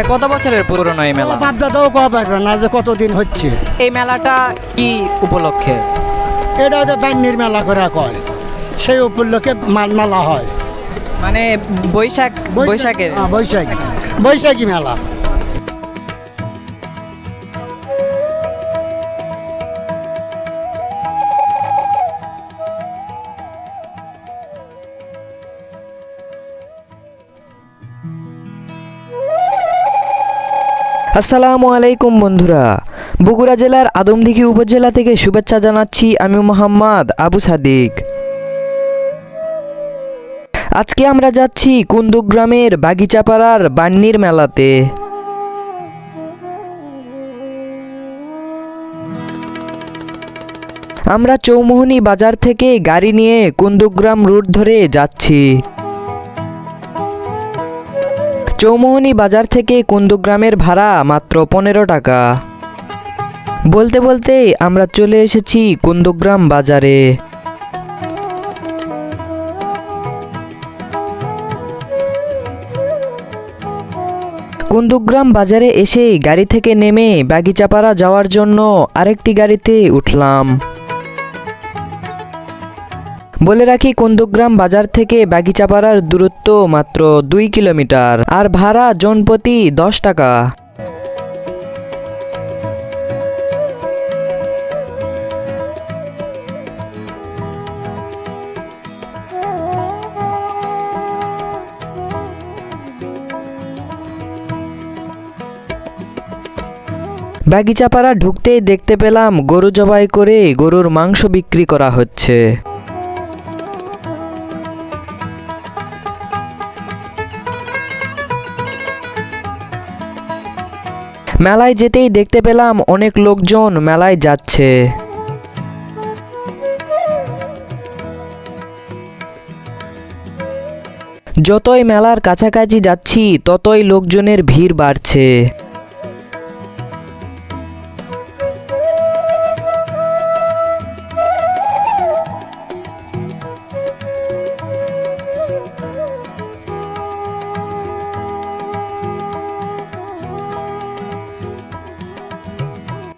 এটা কত বছরের পুরনো এই মেলা? বাপ দাদাও কওয়া পারবে না যে কতদিন হচ্ছে। এই মেলাটা কি উপলক্ষে? এটা যে ব্যান্নির মেলা করে কয় সেই উপলক্ষে মাল মেলা হয়। মানে বৈশাখ বৈশাখের? বৈশাখ বৈশাখী। বৈশাখী মেলা। আসসালামু আলাইকুম বন্ধুরা। বগুড়া জেলার আদমদিঘি উপজেলা থেকে শুভেচ্ছা জানাচ্ছি আমি মোহাম্মদ আবু সাদিক। আজকে আমরা যাচ্ছি কুন্দুক গ্রামের বাগিচাপাড়ার বান্নির মেলাতে। আমরা চৌমোহনী বাজার থেকে গাড়ি নিয়ে কুন্দুগ্রাম রুট ধরে যাচ্ছি। চৌমোহনী বাজার থেকে কুন্দুগ্রামের ভাড়া মাত্র পনেরো টাকা। বলতে বলতে আমরা চলে এসেছি কুন্দুগ্রাম বাজারে। কুন্দুগ্রাম বাজারে এসে গাড়ি থেকে নেমে বাগিচাপাড়া যাওয়ার জন্য আরেকটি গাড়িতে উঠলাম। বলে রাখি, কুন্দুগ্রাম বাজার থেকে বাগিচাপাড়ার দূরত্ব মাত্র দুই কিলোমিটার আর ভাড়া জনপ্রতি দশ টাকা। বাগিচাপাড়া ঢুকতেই দেখতে পেলাম, গরু জবাই করে গরুর মাংস বিক্রি করা হচ্ছে। মেলায় যেতেই দেখতে পেলাম অনেক লোকজন মেলায় যাচ্ছে। যতই মেলার কাছাকাছি যাচ্ছি, ততই লোকজনের ভিড় বাড়ছে।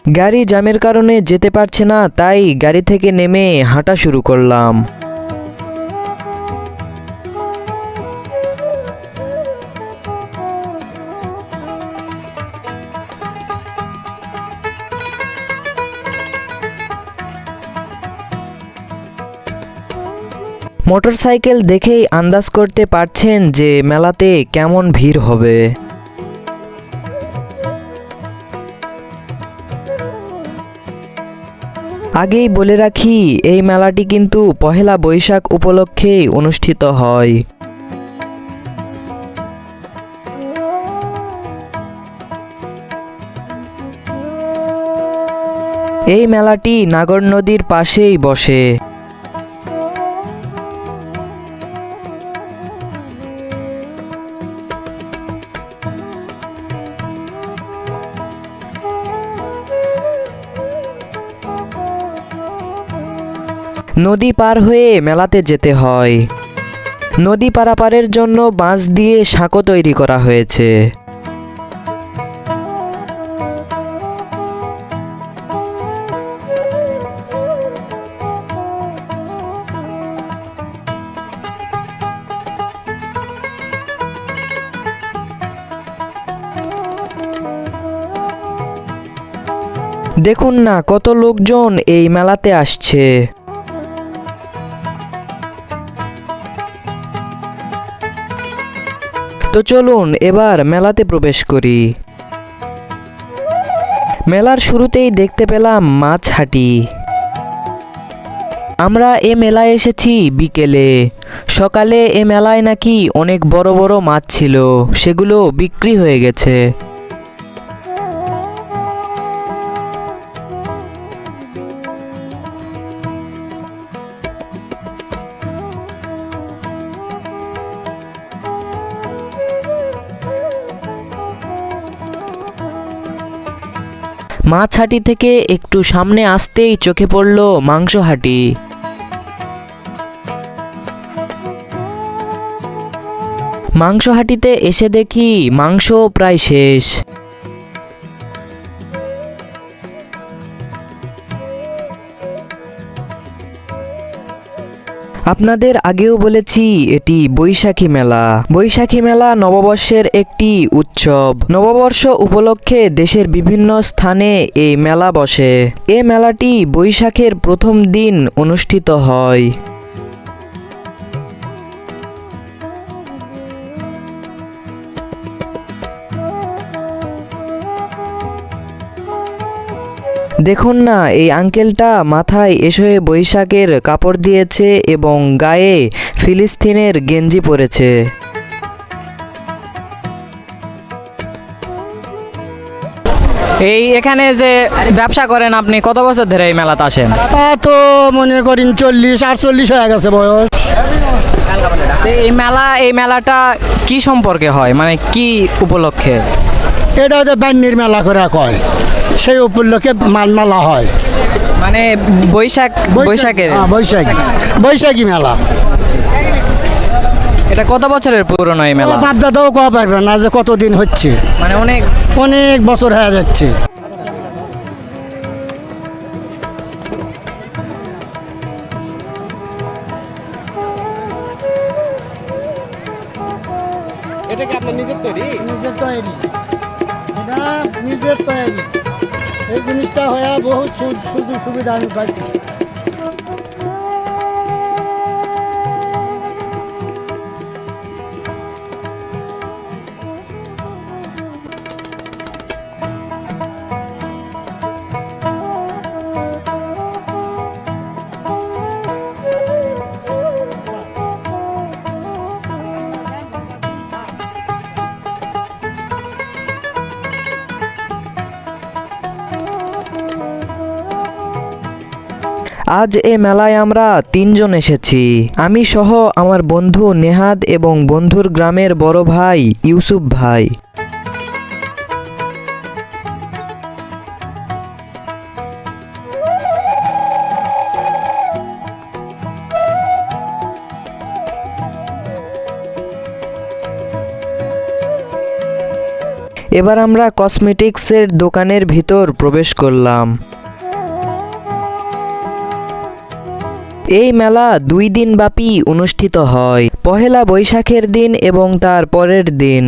গাড়ি জ্যামের কারণে যেতে পারছে না, তাই গাড়ি থেকে নেমে হাঁটা শুরু করলাম। মোটরসাইকেল দেখেই আন্দাজ করতে পারছেন যে মেলাতে কেমন ভিড় হবে। আগেই বলে রাখি, এই মেলাটি কিন্তু পহেলা বৈশাখ উপলক্ষে অনুষ্ঠিত হয়। এই মেলাটি নাগর নদীর পাশেই বসে। নদী পার হয়ে মেলাতে যেতে হয়। নদী পারাপারের জন্য বাঁশ দিয়ে সাঁকো তৈরি করা হয়েছে। দেখুন না কত লোকজন এই মেলাতে আসছে। তো চলুন এবার মেলাতে প্রবেশ করি। মেলার শুরুতেই দেখতে পেলাম মাছ হাটি। আমরা এ মেলায় এসেছি বিকেলে। সকালে এ মেলায় নাকি অনেক বড় বড় মাছ ছিল, সেগুলো বিক্রি হয়ে গেছে। মাছ হাটি থেকে একটু সামনে আসতেই চোখে পড়ল মাংস হাটি মাংসহাটিতে এসে দেখি মাংস প্রায় শেষ। আপনাদের আগেও বলেছি, এটি বৈশাখী মেলা। বৈশাখী মেলা নববর্ষের একটি উৎসব। নববর্ষ উপলক্ষে দেশের বিভিন্ন স্থানে এই মেলা বসে। এ মেলাটি বৈশাখের প্রথম দিন অনুষ্ঠিত হয়। দেখুন না এই আঙ্কেলটা মাথায় এসে বৈশাখের কাপড় দিয়েছে এবং গায়ে ফিলিস্তিনের গেঞ্জি পরেছে। এই এখানে যে ব্যবসা করেন আপনি কত বছর ধরে এই মেলাতে আসেন? তা তো মনে করেন চল্লিশ আটচল্লিশ হয়ে গেছে বয়স। এই মেলা এই মেলাটা কি সম্পর্কে হয়? মানে কি উপলক্ষে? এটা হচ্ছে ব্যান্নির মেলা করে কয়। সেই উপলক্ষে মাল মেলা হয়। মানে বৈশাখ বৈশাখের। হ্যাঁ, বৈশাখী। বৈশাখী মেলা। এটা কত বছরের পুরনো এই মেলা? বাপ দাদাও কওয়া পারবে না যে কতদিন হচ্ছে। মানে অনেক অনেক বছর হয়ে যাচ্ছে। এটা কি আপনার নিজের তৈরি? নিজের তৈরি। এটা নিজের তৈরি। এই জিনিসটা হয়ে বহু সুযোগ সুবিধা আমি পাইছি। আজ এ মেলায় আমরা তিনজন এসেছি। আমি সহ আমার বন্ধু নেহাদ এবং বন্ধুর গ্রামের বড় ভাই ইউসুফ ভাই। এবার আমরা কসমেটিক্সের দোকানের ভিতর প্রবেশ করলাম। এই মেলা দুই দিন ব্যাপী অনুষ্ঠিত হয়। পহেলা বৈশাখের দিন এবং তার পরের দিন।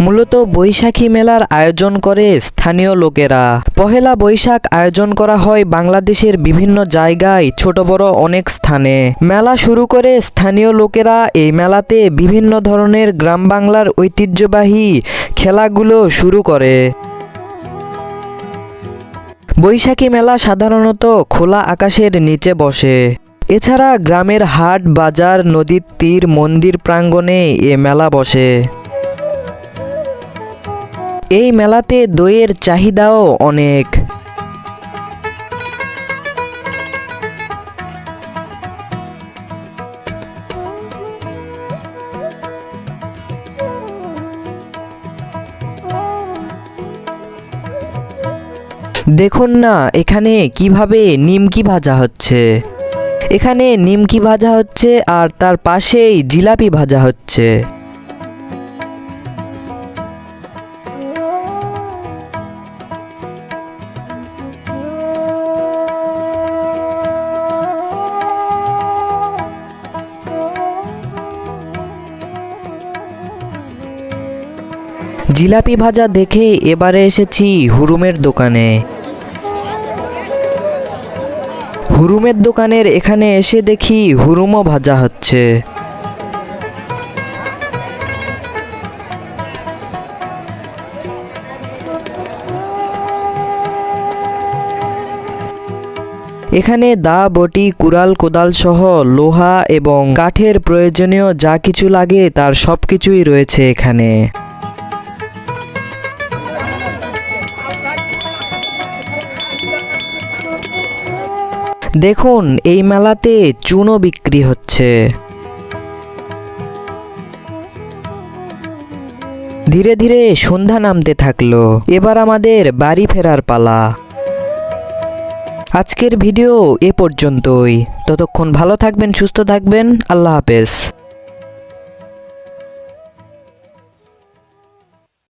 মূলত বৈশাখী মেলার আয়োজন করে স্থানীয় লোকেরা। পহেলা বৈশাখ আয়োজন করা হয় বাংলাদেশের বিভিন্ন জায়গায়, ছোট বড় অনেক স্থানে। মেলা শুরু করে স্থানীয় লোকেরা এই মেলাতে বিভিন্ন ধরনের গ্রাম বাংলার ঐতিহ্যবাহী খেলাগুলো শুরু করে। বৈশাখী মেলা সাধারণত খোলা আকাশের নিচে বসে। এছাড়া গ্রামের হাট, বাজার, নদীর তীর, মন্দির প্রাঙ্গণে এ মেলা বসে। এই মেলাতে দইয়ের চাহিদাও অনেক। দেখুন না, এখানে কীভাবে নিমকি ভাজা হচ্ছে। এখানে নিমকি ভাজা হচ্ছে আর তার পাশেই জিলাপি ভাজা হচ্ছে। জিলাপি ভাজা দেখে এবারে এসেছি হুরুমের দোকানে। হুরুমের দোকানের এখানে এসে দেখি হুরুমও ভাজা হচ্ছে। এখানে দা, বটি, কুড়াল, কোদাল সহ লোহা এবং কাঠের প্রয়োজনীয় যা কিছু লাগে তার সব কিছুই রয়েছে এখানে। দেখুন, এই মেলাতে চুনো বিক্রি হচ্ছে। ধীরে ধীরে সন্ধ্যা নামতে থাকল। এবার আমাদের বাড়ি ফেরার পালা। আজকের ভিডিও এ পর্যন্তই। ততক্ষণ ভালো থাকবেন, সুস্থ থাকবেন। আল্লাহ হাফেজ।